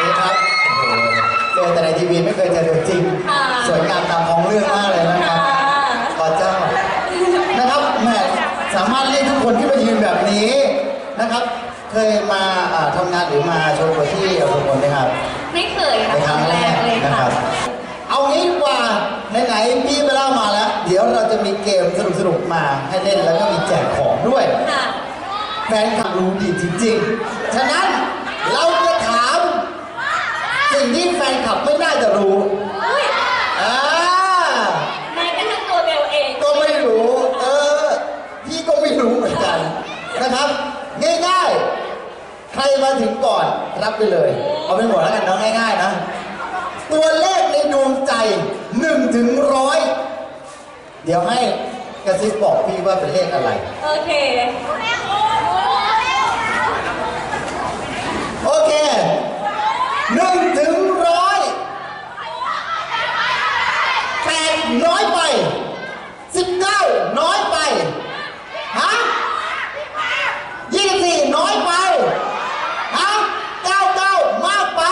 นี่ครับโอ้โหเจอแต่ในทีวีไม่เคยเจอตัวจริง ค่ะ สวยงามตามท้องเรื่องมากเลยนะครับขอเจ้า นะครับแหมสามารถเรียกทุกคนที่มายืนแบบนี้นะครับ เคยมาอ่าทำงานหรือมาโชว์ตัวที่อสมนไหมครับ ไม่เคยค่ะในครั้งแรกเลยนะคค่ะรับ เอางี้ดีกว่าไหนๆพี่ไปเล่ามาแล้ว เดี๋ยวเราจะมีเกมสนุกๆมาให้เล่นแล้วก็มีแจกของด้วย ค่ะ แฟนคลับรู้ดีจริงๆ ฉะนั้นเราจะถาม สิ่ง ที่แฟนคลับไม่น่าจะรู้อุ้ยอ่าแม้กระทั่งตัวเบลเอง ก็ไม่รู้ เออ พี่ก็ไม่รู้เหมือนกันนะครับ ง่ายๆ ใครมาถึงก่อนรับไปเลย เอาไปหมดแล้วกันเนาะง่ายๆนะ ตัวเลขในดวงใจ1ถึงร้อยเดี๋ยวให้กระซิบบอกพี่ว่าเป็นเลขอะไร โอเค โอเคหนึ่งถึงร้อยแปด น้อยไปสิบเก้าน้อยไปฮะยี่สิบสี่น้อยไปฮะเก้าเก้ามากไป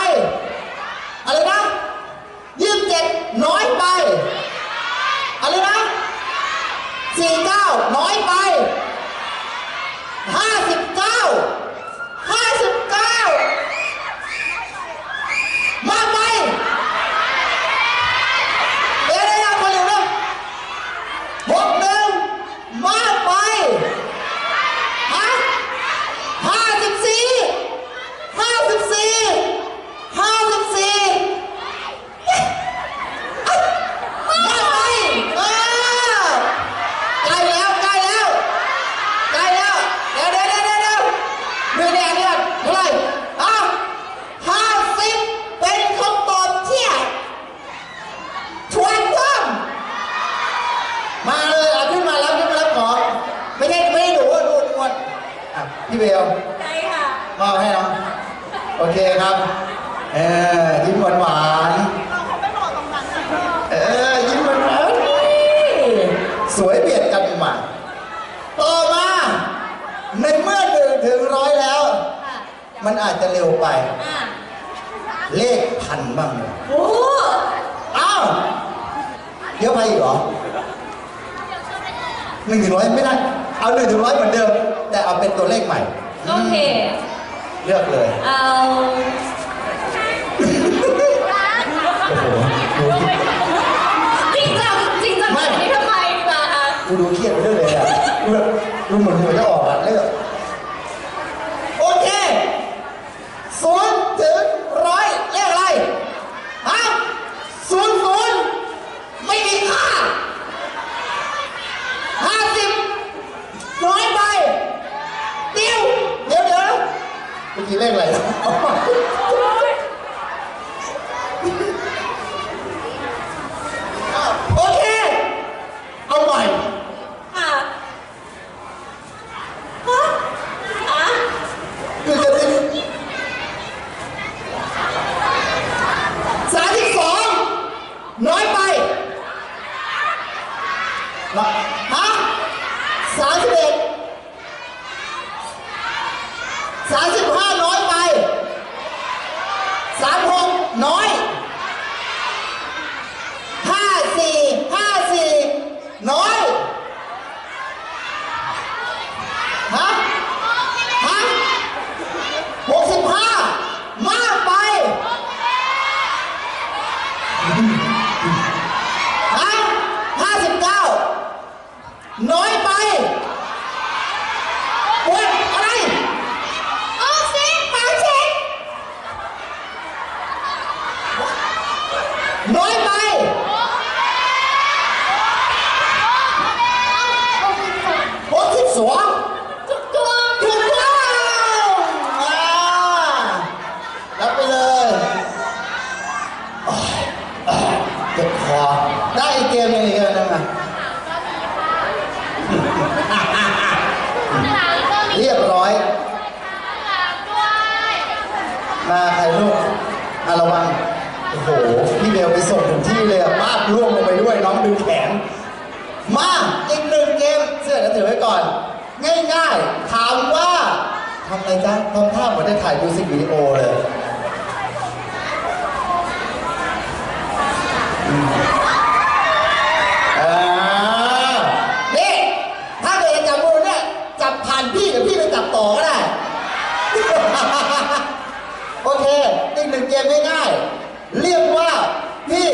อะไรนะยี่สิบเจ็ดน้อยไปอะไรนะสี่เก้าน้อยไปห้าสิบเก้า ห้าสิบเก้ามากไปเดี๋ยวเดี๋ยวคนอยู่นะหกหนึ่งมากไปฮะห้าสิบสี่ห้าสิบสี่ห้าสิบสี่มากไปเออใกล้แล้วใกล้แล้ว ใกล้แล้ว เดี๋ยวเดี๋ยวเดี๋ยวเดี๋ยวเดี๋ยวเดือนแดงเนี่ยเท่าไหร่อะห้าสิบเป็นคำตอบที่ถูกต้องมาเลยเอาขึ้นมารับขึ้นมารับของไม่ใช่ไม่ได้ดูว่าดูนวลอะ พี่เบลใช่ค่ะมอบให้น้องโอเคครับ เออยิ้มหวานหวานๆเออยิ้มหวานหวานๆสวยเบียดกันมาต่อมา ในเมื่อหนึ่งถึงร้อยแล้วค่ะมันอาจจะเร็วไปอะเลขพันบ้างเลยโอ้อ้าวเยอะไปอีกเหรอหนึ่งถึงร้อยไม่ได้ เอาหนึ่งถึงร้อยเหมือนเดิม แต่เอาเป็นตัวเลขใหม่ โอเคเลือกเลยเอาโอ้โหดูจริงจังจริงจังแบบนี้ทำไมมาอะกูดูเครียดไปเรื่อยเลยอะดูแบบดูเหมือนหัวจะออกอะเลือกโอเคศูนย์ถึงร้อยเลขอะไรฮะศูนย์ศูนย์ไม่มีค่าห้าสิบน้อยไปเดียวเดี๋ยวเดี๋ยว เมื่อกี้เลขอะไรโอเค เอาใหม่ ค่ะฮะฮะ คือจะติดสามสิบสองน้อยไปนะฮะสามสิบเอ็ดสามสิบห้าน้อยไปสามหกน้อยห้าสี่ห้าสี่น้อยฮะฮะ หกสิบห้ามากไปฮะห้าสิบเก้าน้อยไปโอ้ยอะไรออกสิปากเช็ค น้อยไปหกสิบสองจุกตัวถูกต้องอ่ารับไปเลยโอ้ยอ่าเจ็บคอได้ โอ้โห พี่เบวไปส่งถึงที่เลยอะมากล่วงลงไปด้วยน้องดึงแขน มาอีกหนึ่งเกมเสื้อเถือไว้ก่อน ง่ายๆ ถามว่าทำอะไรจ๊ะทำท่าเหมือนได้ถ่ายมิวสิกวิดีโอเลย อ่านี่ ถ้าเดจจับมือเนี่ย จับผ่านพี่เดี๋พี่จับต่อก็ได้ โอเคอีกหนึ่งเกมง่าย เรียกว่าพี่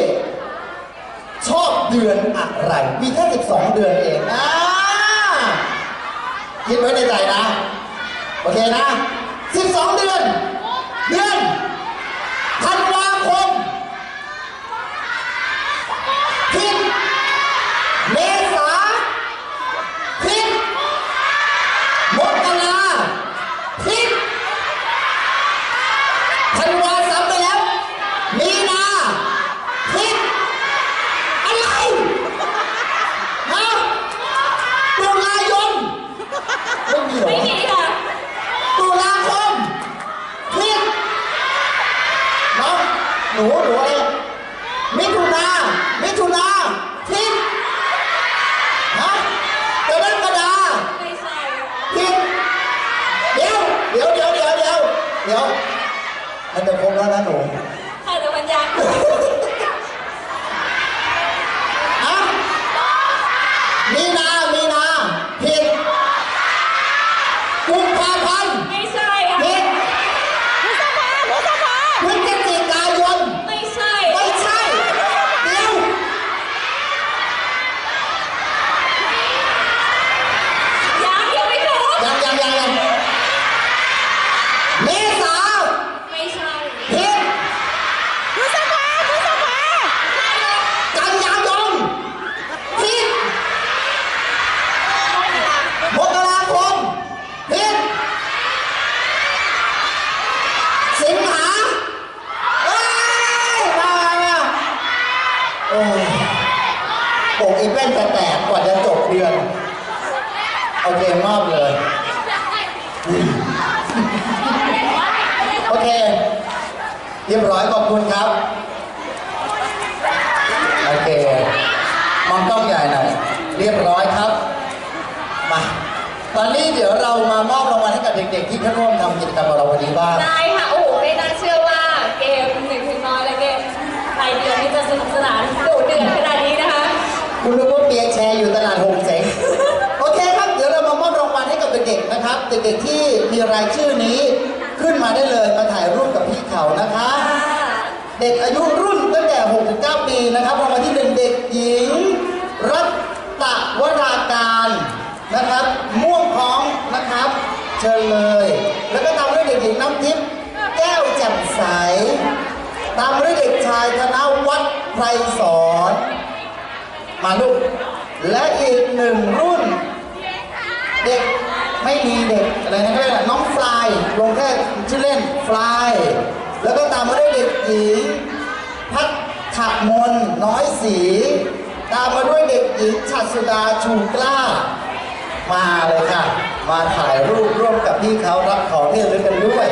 ชอบเดือนอะไร มีแค่ 12 เดือนเองอ่าคิดไว้ในใจนะ โอเคนะ 12 เดือน เดือนธันวาคมผิดเมษาผิดมกราผิดธันวาซ้ำไปแล้ว มีนาผิดอะไรฮะตุลายนไม่มีเหรอ ไม่มีค่ะ ตุลาคมผิดน้องหนูหนูอะไรมิถุนามิถุนาผิดฮะกรกฎา ไม่ใช่ค่ะ ผิดเดี๋ยวเดี๋ยวเดี๋ยวเดี๋ยวเดี๋ยวเดี๋ยว แล้วนะหนู ค่ะแต่มันยังอะมีนา มีนาผิดกุมภาพันธ์ ไม่ใช่ค่ะ ผิดพฤษภาพฤษภาพฤศจิกายน ไม่ใช่ ไม่ใช่ เดี๋ยว ยังยังไม่ถูก ยังยังยังยังเมษา ไม่ใช่ ผิดพฤษภาพฤษภากันยายนผิดมกราคมผิดสิงหาเอ้ยมาเนี่ยโอ้ยปกอีเวนต์จะแตกกว่าจะจบเดือน โอเคมอบเลย โอเค เรียบร้อยขอบคุณครับ โอเค มองกล้องใหญ่หน่อย เรียบร้อยครับ มา ตอนนี้เดี๋ยวเรามามอบรางวัลให้กับเด็กๆ ที่เข้าร่วมทำกิจกรรมกับเราวันนี้บ้างได้ค่ะ โอ้โห ไม่น่าเชื่อว่าเกมหนึ่งถึงน้อยและเกมรายเดือนนี่จะสนุกสนานดุเดือดขนาดนี้นะคะ คุณรู้ว่าเปียร์แชร์อยู่ตลาดหงเสงโอเคครับ เดี๋ยวเรามามอบรางวัลให้กับเด็กๆนะครับ เด็กๆที่มีรายชื่อนี้ขึ้นมาได้เลยมาถ่ายรูปกับพี่เขานะคะ เด็กอายุรุ่นตั้งแต่ 6-9 ปีนะครับรางวัลที่หนึ่งเด็กหญิง รัตตะวราการนะครับ ม่วงท้องนะครับ เชิญเลย แล้วก็ตามด้วยเด็กหญิงน้ำทิพย์แก้วแจ่มใส ตามด้วยเด็กชายธนวัฒน์ ไพรสอนมาลูก และอีกหนึ่งรุ่น เด็กไม่มีเด็กอะไรนะก็เรียกว่าน้องฟลายลงแค่ชื่อเล่นฟลายแล้วก็ตามมาด้วยเด็กหญิงพัฒมนน้อยสี ตามมาด้วยเด็กหญิงชัดสุดาชูกล้า มาเลยค่ะ มาถ่ายรูปร่วมกับพี่เขารับของที่ระลึกกันด้วย